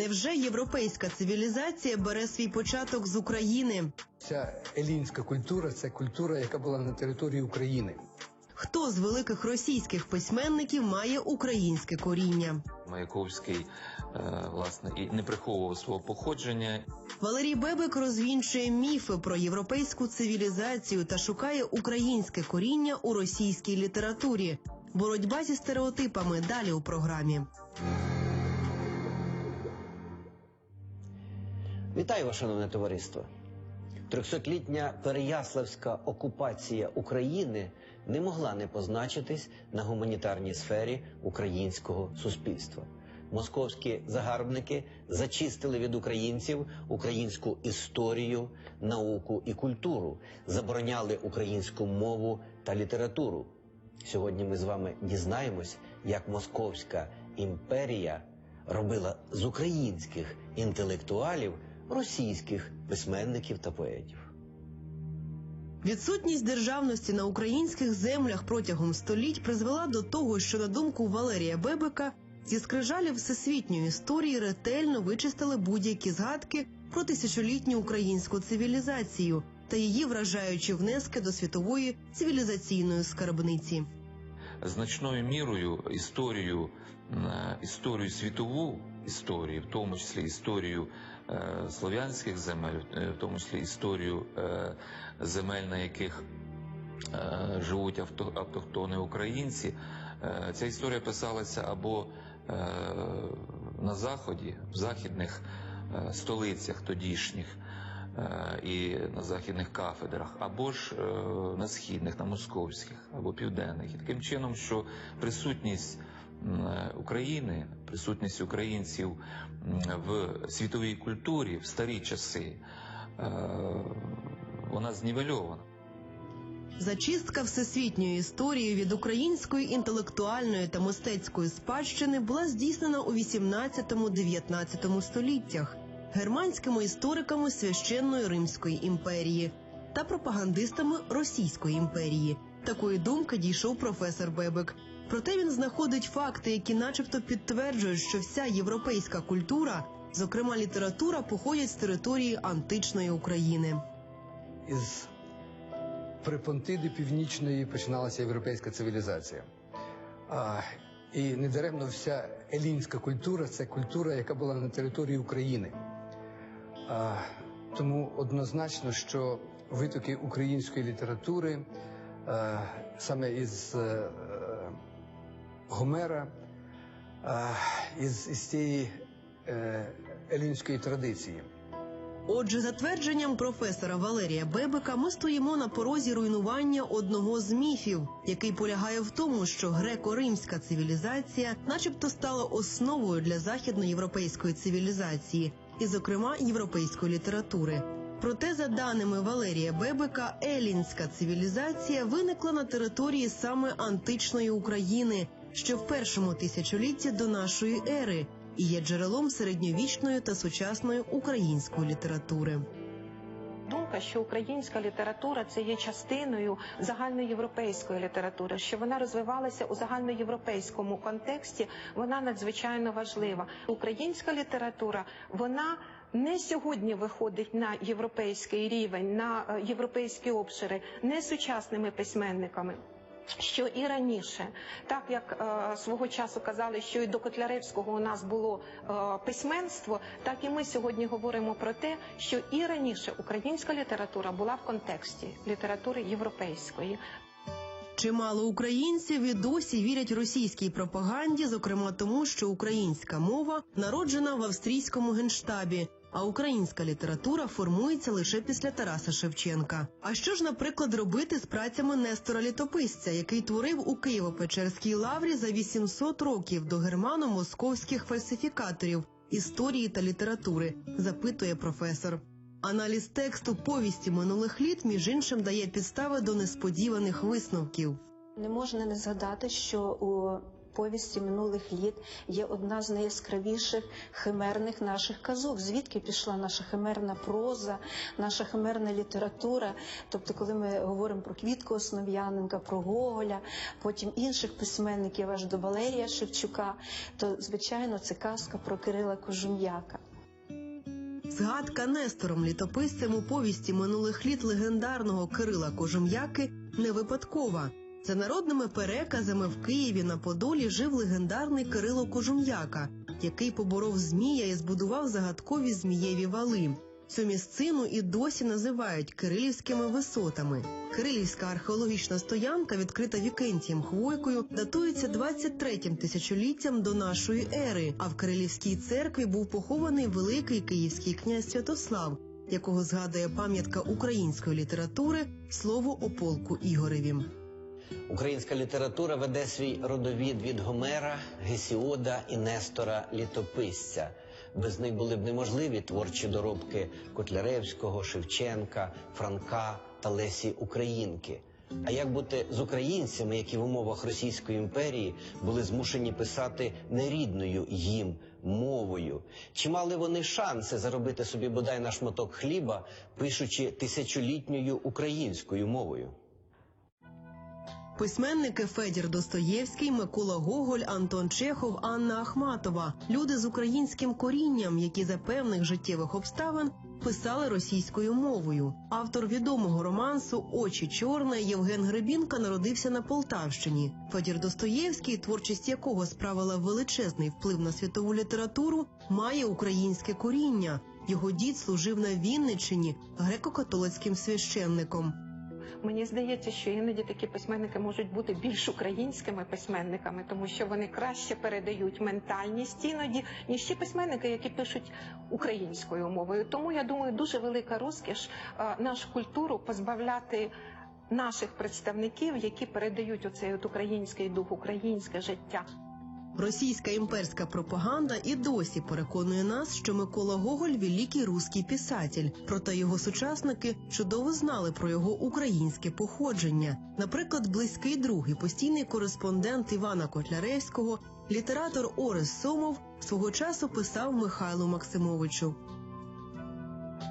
Невже європейська цивілізація бере свій початок з України? Ця елінська культура це культура, яка була на території України. Хто з великих російських письменників має українське коріння? Маяковський е, власне і не приховував свого походження. Валерій Бебек розвінчує міфи про європейську цивілізацію та шукає українське коріння у російській літературі. Боротьба зі стереотипами далі у програмі. Вітаю вас, шановне товариство. Трьохсотлітня переяславська окупація України не могла не позначитись на гуманітарній сфері українського суспільства. Московські загарбники зачистили від українців українську історію, науку і культуру, забороняли українську мову та літературу. Сьогодні ми з вами дізнаємось, як Московська імперія робила з українських інтелектуалів російських письменників та поетів. Відсутність державності на українських землях протягом століть призвела до того, що на думку Валерія Бебека зі скрижалів всесвітньої історії ретельно вичистили будь-які згадки про тисячолітню українську цивілізацію та її вражаючі внески до світової цивілізаційної скарбниці. Значною мірою історію, е, історію світову історію, в тому числі історію е, слов'янських земель, е, в тому числі історію земель, на яких живуть авто, автохтони українці. Ця історія писалася або на заході, в західних столицях тодішніх. Е, І на західних кафедрах, або ж е, на східних, на московських, або південних, і таким чином, що присутність е, України, присутність українців в світовій культурі в старі часи, вона знівельована. Зачистка всесвітньої історії від української інтелектуальної та мистецької спадщини була здійснена у 18-19 століттях германськими істориками священної Римської імперії та пропагандистами Російської імперії. Такої думки дійшов професор Бебек. Проте він знаходить факти, які, начебто, підтверджують, що вся європейська культура, зокрема література, походять з території античної України. Із Препонтиди Північної починалася європейська цивілізація. А, і недаремно вся елінська культура це культура, яка була на території України. Тому однозначно, що витоки української літератури саме із е, Гомера, а, із, із цієї е, елінської традиції. Отже, за твердженням професора Валерія Бебека, ми стоїмо на порозі руйнування одного з міфів, який полягає в тому, що греко-римська цивілізація, начебто, стала основою для західноєвропейської цивілізації, і, зокрема, європейської літератури. Проте, за даними Валерія Бебека, елінська цивілізація виникла на території саме античної України, що в першому тисячолітті до нашої ери, і є джерелом середньовічної та сучасної української літератури. Думка, що українська література це є частиною загальноєвропейської літератури, що вона розвивалася у загальноєвропейському контексті, вона надзвичайно важлива. Українська література вона не сьогодні виходить на європейський рівень, на е, європейські обшири, не сучасними письменниками. Що і раніше, так як е, свого часу казали, що і до Котляревського у нас було е, письменство, так і ми сьогодні говоримо про те, що і раніше українська література була в контексті літератури європейської. Чимало українців і досі вірять російській пропаганді, зокрема тому, що українська мова народжена в австрійському генштабі, а українська література формується лише після Тараса Шевченка. А що ж, наприклад, робити з працями Нестора Літописця, який творив у Києво-Печерській лаврі за 800 років до германо-московських фальсифікаторів історії та літератури? запитує професор. Аналіз тексту повісті минулих літ, між іншим, дає підстави до несподіваних висновків. Не можна не згадати, що у повісті минулих літ є одна з найяскравіших химерних наших казок. Звідки пішла наша химерна проза, наша химерна література? Тобто, коли ми говоримо про Квітку Основ'яненка, про Гоголя, потім інших письменників аж до Валерія Шевчука, то звичайно це казка про Кирила Кожум'яка. Згадка Нестором літописцем у повісті минулих літ легендарного Кирила Кожем'яки не випадкова. За народними переказами в Києві на Подолі жив легендарний Кирило Кожум'яка, який поборов змія і збудував загадкові змієві вали. Цю місцину і досі називають Кирилівськими висотами. Кирилівська археологічна стоянка, відкрита Вікентієм Хвойкою, датується 23-м тисячоліттям до нашої ери. А в Кирилівській церкві був похований великий київський князь Святослав, якого згадує пам'ятка української літератури слово о полку Ігореві. Українська література веде свій родовід від Гомера, Гесіода і Нестора Літописця. Без них були б неможливі творчі доробки Котляревського, Шевченка, Франка та Лесі Українки. А як бути з українцями, які в умовах Російської імперії були змушені писати нерідною їм мовою? Чи мали вони шанси заробити собі бодай на шматок хліба, пишучи тисячолітньою українською мовою? Письменники Федір Достоєвський, Микола Гоголь, Антон Чехов, Анна Ахматова люди з українським корінням, які за певних життєвих обставин писали російською мовою. Автор відомого романсу Очі чорне Євген Гребінка народився на Полтавщині. Федір Достоєвський, творчість якого справила величезний вплив на світову літературу, має українське коріння. Його дід служив на Вінниччині греко-католицьким священником. Мені здається, що іноді такі письменники можуть бути більш українськими письменниками, тому що вони краще передають ментальність іноді, ніж ті письменники, які пишуть українською мовою. Тому я думаю, дуже велика розкіш е, нашу культуру позбавляти. Наших представників, які передають оцей от український дух, українське життя. Російська імперська пропаганда і досі переконує нас, що Микола Гоголь великий русський писатель. Проте його сучасники чудово знали про його українське походження. Наприклад, близький друг і постійний кореспондент Івана Котляревського, літератор Орес Сомов, свого часу писав Михайлу Максимовичу.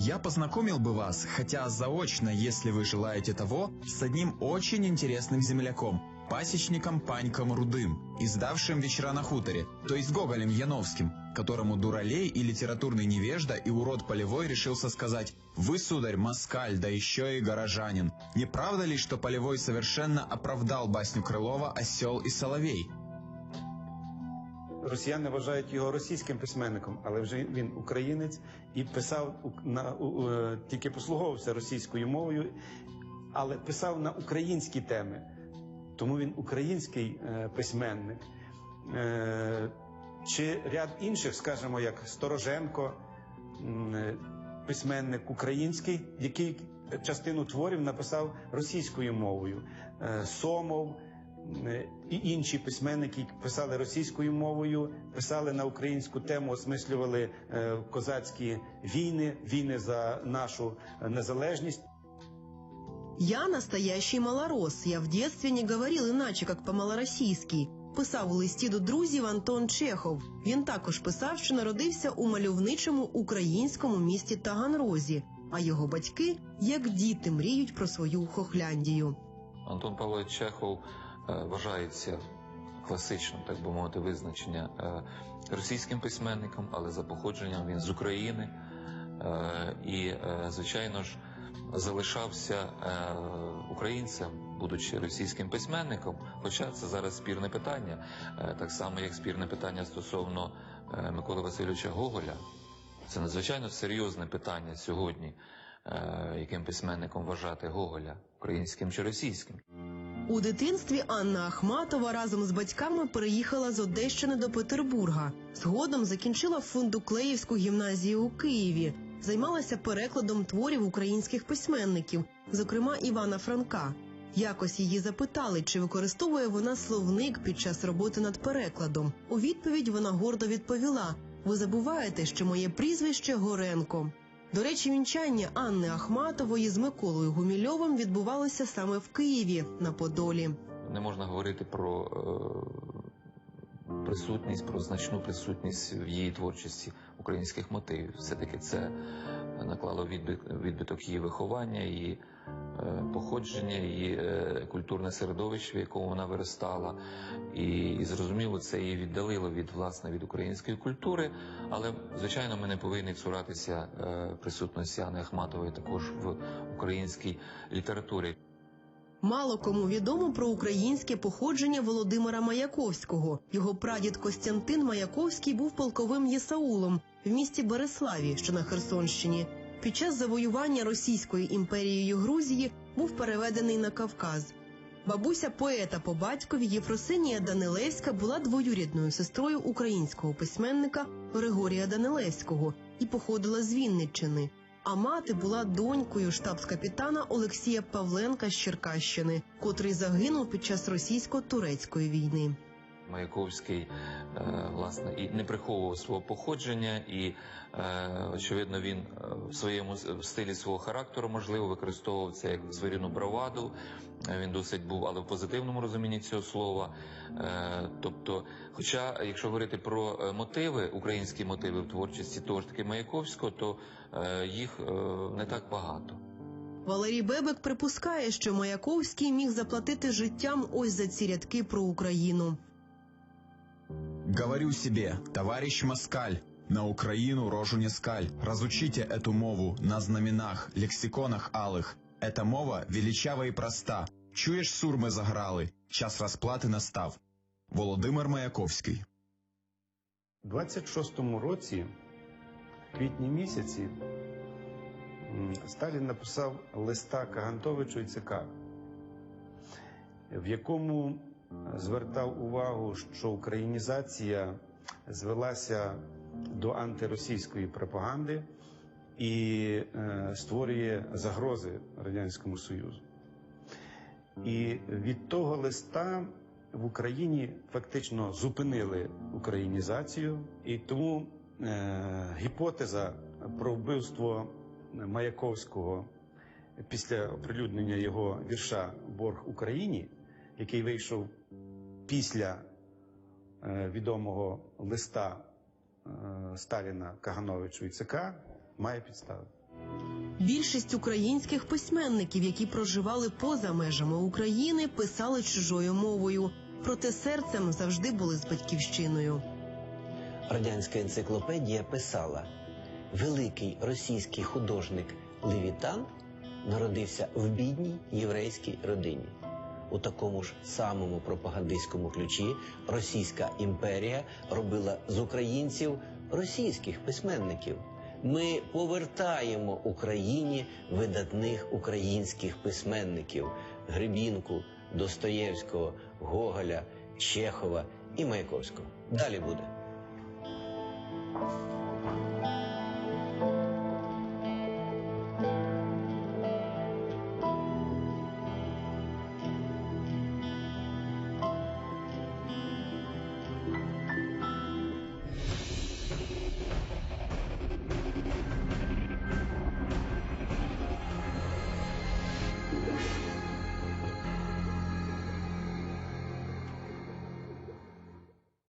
Я познакомил бы вас, хотя заочно, если вы желаете того, с одним очень интересным земляком, пасечником Паньком Рудым, издавшим «Вечера на хуторе», то есть Гоголем Яновским, которому дуралей и литературный невежда и урод полевой решился сказать «Вы, сударь, москаль, да еще и горожанин. Не правда ли, что полевой совершенно оправдал басню Крылова «Осел и соловей»?» Росіяни вважають його російським письменником, але вже він українець і писав у- на у- е, тільки послуговувався російською мовою, але писав на українські теми. Тому він український е, письменник. Е, чи ряд інших, скажімо, як Стороженко, е, письменник український, який частину творів написав російською мовою. Сомов, і інші письменники які писали російською мовою, писали на українську тему, осмислювали козацькі війни, війни за нашу незалежність. Я настоящий малорос. Я в детстве не говорил иначе, як по-малоросійськи. Писав у листі до друзів Антон Чехов. Він також писав, що народився у мальовничому українському місті Таганрозі, а його батьки, як діти, мріють про свою Хохляндію. Антон Павлович Чехов е, вважається класичним, так би мовити, визначення е, російським письменником, але за походженням він з України. Е, І, звичайно ж, залишався е, українцем, будучи російським письменником. Хоча це зараз спірне питання, Е, так само як спірне питання стосовно е, Миколи Васильовича Гоголя. Це надзвичайно серйозне питання сьогодні, яким письменником вважати Гоголя, українським чи російським. У дитинстві Анна Ахматова разом з батьками переїхала з Одещини до Петербурга. Згодом закінчила Фундуклеївську гімназію у Києві, займалася перекладом творів українських письменників, зокрема Івана Франка. Якось її запитали, чи використовує вона словник під час роботи над перекладом. У відповідь вона гордо відповіла: Ви забуваєте, що моє прізвище Горенко. До речі, вінчання Анни Ахматової з Миколою Гумільовим відбувалося саме в Києві на Подолі. Не можна говорити про присутність, про значну присутність в її творчості українських мотивів. Все-таки це наклало відбит- відбиток її виховання, її е, походження, її е, культурне середовище, в якому вона виростала. І, і зрозуміло, це її віддалило від власне від української культури. Але звичайно, ми не повинні цуратися е, присутності Анни Ахматової також в українській літературі. Мало кому відомо про українське походження Володимира Маяковського. Його прадід Костянтин Маяковський був полковим єсаулом в місті Береславі, що на Херсонщині. Під час завоювання Російською імперією Грузії був переведений на Кавказ. Бабуся поета по батькові Єфросинія Данилевська була двоюрідною сестрою українського письменника Григорія Данилевського і походила з Вінниччини. А мати була донькою штабс-капітана Олексія Павленка з Черкащини, котрий загинув під час російсько-турецької війни. Маяковський е, власне і не приховував свого походження, і е, очевидно він е, в своєму в стилі свого характеру можливо використовував це як звірину браваду. Він досить був, але в позитивному розумінні цього слова. Тобто, хоча, якщо говорити про мотиви, українські мотиви в творчості того ж таки Маяковського, то їх не так багато. Валерій Бебек припускає, що Маяковський міг заплатити життям ось за ці рядки про Україну. Говорю себе, товарищ Москаль, на Украину рожу не скаль. Разучите эту мову на знаменах, лексиконах алых. Эта мова величава и проста. Чуєш, сурми заграли, час розплати настав. Володимир Маяковський. У 26-му році, в квітні місяці, м, Сталін написав листа Кагантовичу і ЦК, в якому звертав увагу, що українізація звелася до антиросійської пропаганди і е, створює загрози Радянському Союзу. І від того листа в Україні фактично зупинили українізацію, і тому е, гіпотеза про вбивство Маяковського після оприлюднення його вірша Борг Україні, який вийшов після е, відомого листа е, Сталіна Кагановичу і ЦК, має підстави. Більшість українських письменників, які проживали поза межами України, писали чужою мовою, проте серцем завжди були з батьківщиною. Радянська енциклопедія писала: великий російський художник Левітан народився в бідній єврейській родині. У такому ж самому пропагандистському ключі Російська імперія робила з українців російських письменників. Ми повертаємо Україні видатних українських письменників Гребінку, Достоєвського, Гоголя, Чехова і Маяковського. Далі буде.